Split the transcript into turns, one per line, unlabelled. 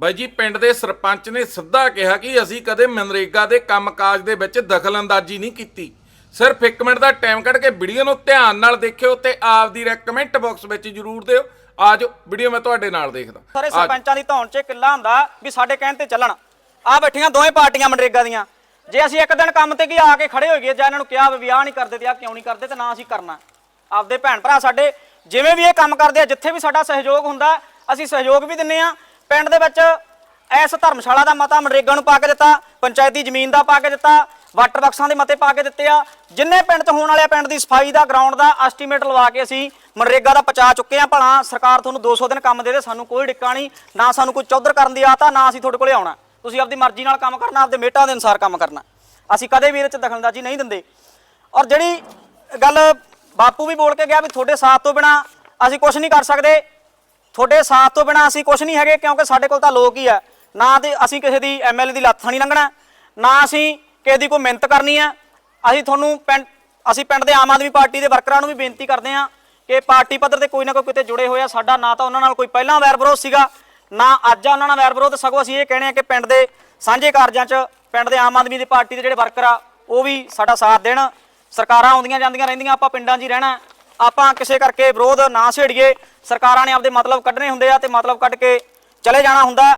ਬਾਈ ਜੀ ਪਿੰਡ ਦੇ ਸਰਪੰਚ ਨੇ ਸਿੱਧਾ ਕਿਹਾ ਕਿ ਅਸੀਂ ਕਦੇ ਮਨਰੇਗਾ ਦੇ ਕੰਮਕਾਜ ਦੇ ਵਿੱਚ ਦਖਲਅੰਦਾਜ਼ੀ ਨਹੀਂ ਕੀਤੀ। ਸਿਰਫ 1 ਮਿੰਟ ਦਾ ਟਾਈਮ ਕੱਢ ਕੇ ਵੀਡੀਓ ਨੂੰ ਧਿਆਨ ਨਾਲ ਦੇਖਿਓ ਤੇ ਆਪਦੀ ਰეკਮੈਂਟ ਬਾਕਸ ਵਿੱਚ ਜਰੂਰ ਦਿਓ। ਆਜੋ ਵੀਡੀਓ ਮੈਂ ਤੁਹਾਡੇ ਨਾਲ ਦੇਖਦਾ।
ਸਾਰੇ। ਸਰਪੰਚਾਂ ਦੀ ਧੌਣ 'ਚ ਕਿੱਲਾ ਹੁੰਦਾ ਵੀ ਸਾਡੇ ਕਹਿਣ ਤੇ ਚੱਲਣ। ਆ ਬੈਠੀਆਂ ਦੋਵੇਂ ਪਾਰਟੀਆਂ ਮਨਰੇਗਾ ਦੀਆਂ। ਜੇ ਅਸੀਂ ਇੱਕ ਦਿਨ ਕੰਮ ਤੇ ਕੀ ਆ ਕੇ ਖੜੇ ਹੋ ਗਏ ਜਾਂ ਇਹਨਾਂ ਨੂੰ ਕਿਹਾ ਵੀ ਆਹ ਨਹੀਂ ਕਰਦੇ ਤੇ ਆ ਕਿਉਂ ਨਹੀਂ ਕਰਦੇ ਤੇ ਨਾ ਅਸੀਂ ਕਰਨਾ। ਆਪਦੇ ਭੈਣ ਭਰਾ ਸਾਡੇ ਜਿਵੇਂ ਵੀ ਇਹ ਕੰਮ ਕਰਦੇ ਆ ਜਿੱਥੇ ਵੀ ਸਾਡਾ ਸਹਿਯੋਗ ਹੁੰਦਾ ਅਸੀਂ ਸਹਿਯੋਗ ਵੀ ਦਿੰਨੇ ਆ ਪਿੰਡ ਦੇ ਵਿੱਚ ਇਸ ਧਰਮਸ਼ਾਲਾ ਦਾ ਮਤਾ ਮਨਰੇਗਾ ਨੂੰ ਪਾ ਕੇ ਦਿੱਤਾ, ਪੰਚਾਇਤੀ ਜ਼ਮੀਨ ਦਾ ਪਾ ਕੇ ਦਿੱਤਾ, ਵਾਟਰ ਬਾਕਸਾਂ ਦੇ ਮਤੇ ਪਾ ਕੇ ਦਿੱਤੇ ਆ। ਜਿੰਨੇ ਪਿੰਡ 'ਚ ਹੋਣ ਵਾਲੇ ਪਿੰਡ ਦੀ ਸਫ਼ਾਈ ਦਾ ਗਰਾਊਂਡ ਦਾ ਐਸਟੀਮੇਟ ਲਵਾ ਕੇ ਅਸੀਂ ਮਨਰੇਗਾ ਦਾ ਪਹੁੰਚਾ ਚੁੱਕੇ ਆ। ਭਲਾ ਸਰਕਾਰ ਤੁਹਾਨੂੰ 200 ਦਿਨ ਕੰਮ ਦੇ ਦੇ, ਸਾਨੂੰ ਕੋਈ ਡਿੱਕਾ ਨਹੀਂ, ਨਾ ਸਾਨੂੰ ਕੋਈ ਚੌਧਰ ਕਰਨ ਦੀ ਆਤਾ ਨਾ ਅਸੀਂ ਤੁਹਾਡੇ ਕੋਲੇ ਆਉਣਾ। ਤੁਸੀਂ ਆਪਦੀ ਮਰਜ਼ੀ ਨਾਲ ਕੰਮ ਕਰਨਾ, ਆਪਦੇ ਮੇਟਾਂ ਦੇ ਅਨੁਸਾਰ ਕੰਮ ਕਰਨਾ। ਅਸੀਂ ਕਦੇ ਵੀ ਇਹਦੇ 'ਚ ਦਖਲਅੰਦਾਜ਼ੀ ਨਹੀਂ ਦਿੰਦੇ। ਔਰ ਜਿਹੜੀ ਗੱਲ ਬਾਪੂ ਵੀ ਬੋਲ ਕੇ ਗਿਆ ਵੀ ਤੁਹਾਡੇ ਸਾਥ ਤੋਂ ਬਿਨਾ ਅਸੀਂ ਕੁਝ ਨਹੀਂ ਕਰ ਸਕਦੇ ਤੁਹਾਡੇ ਸਾਥ ਤੋਂ ਬਿਨਾ ਅਸੀਂ ਕੁਝ ਨਹੀਂ ਹੈਗੇ, ਕਿਉਂਕਿ ਸਾਡੇ ਕੋਲ ਤਾਂ ਲੋਕ ਹੀ ਆ। ਨਾ ਤੇ ਅਸੀਂ ਕਿਸੇ ਦੀ ਐਮਐਲਏ ਦੀ ਲੱਤ ਨਹੀਂ ਲੰਘਣਾ, ਨਾ ਅਸੀਂ ਕਿਸੇ ਦੀ ਕੋਈ ਮਿਹਨਤ ਕਰਨੀ ਆ। ਅਸੀਂ ਤੁਹਾਨੂੰ ਪਿੰਡ, ਅਸੀਂ ਪਿੰਡ ਦੇ ਆਮ ਆਦਮੀ ਪਾਰਟੀ ਦੇ ਵਰਕਰਾਂ ਨੂੰ ਵੀ ਬੇਨਤੀ ਕਰਦੇ ਆ ਕਿ ਪਾਰਟੀ ਪੱਧਰ ਤੇ ਕੋਈ ਨਾ ਕੋਈ ਕਿਤੇ ਜੁੜੇ ਹੋਏ ਆ। ਸਾਡਾ ਨਾ ਤਾਂ ਉਹਨਾਂ ਨਾਲ ਕੋਈ ਪਹਿਲਾਂ ਵੈਰ ਵਿਰੋਧ ਸੀਗਾ, ਨਾ ਅੱਜ ਆ ਉਹਨਾਂ ਨਾਲ ਵੈਰ ਵਿਰੋਧ। ਸਗੋਂ ਅਸੀਂ ਇਹ ਕਹਿੰਦੇ ਆ ਕਿ ਪਿੰਡ ਦੇ ਸਾਂਝੇ ਕਾਰਜਾਂ 'ਚ, ਪਿੰਡ ਦੇ ਆਮ ਆਦਮੀ ਦੀ ਪਾਰਟੀ ਦੇ ਜਿਹੜੇ ਵਰਕਰ ਆ, ਉਹ ਵੀ ਸਾਡਾ ਸਾਥ ਦੇਣ। ਸਰਕਾਰਾਂ ਆਉਂਦੀਆਂ ਜਾਂਦੀਆਂ ਰਹਿੰਦੀਆਂ, ਆਪਾਂ ਪਿੰਡਾਂ 'ਚ ਹੀ ਰਹਿਣਾ। ਆਪਾਂ ਕਿਸੇ ਕਰਕੇ ਵਿਰੋਧ ਨਾ ਛੇੜੀਏ। ਸਰਕਾਰਾਂ ਨੇ ਆਪਦੇ ਮਤਲਬ ਕੱਢਣੇ ਹੁੰਦੇ ਆ ਤੇ ਮਤਲਬ ਕੱਢ ਕੇ ਚਲੇ ਜਾਣਾ ਹੁੰਦਾ।